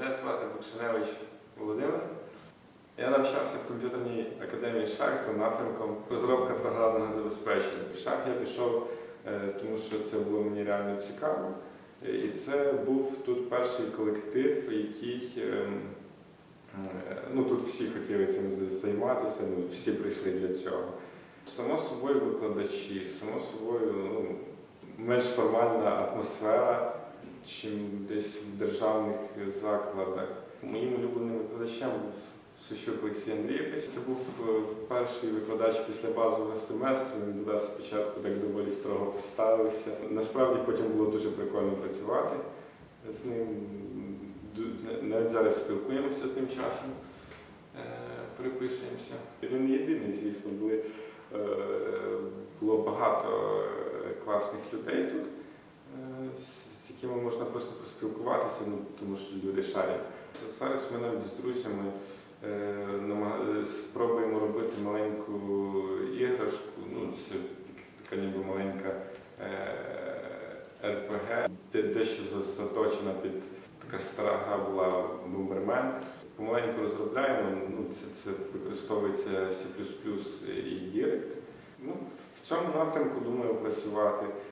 Мене звати Букшиневич Володимир. Я навчався в комп'ютерній академії Шах за напрямком розробка програмного забезпечення. В Шах я пішов, е, тому що це було мені реально цікаво. Е, І це був тут перший колектив, який ем, е, ну, тут всі хотіли цим займатися, ну, всі прийшли для цього. Само собою викладачі, само собою ну, менш формальна атмосфера, чим десь в державних закладах. Моїм улюбленим викладачем був Сущук Олексій Андрійович. Це був е, перший викладач після базового семестру. Він до нас спочатку так доволі строго поставився. Насправді потім було дуже прикольно працювати з ним. Навіть зараз спілкуємося з ним часом, е, переписуємося. Він не єдиний, звісно, були, е, було багато класних людей тут, е, з якими можна просто поспілкуватися, ну, тому що люди шарять. Зараз ми навіть з друзями е, е, спробуємо робити маленьку іграшку. Ну, це така ніби маленька е, РПГ, де дещо заточена під така стара гра була Бомбермен. Помаленьку розробляємо. Ну, це, це використовується C++ і Direct. Ну, в цьому напрямку думаю працювати.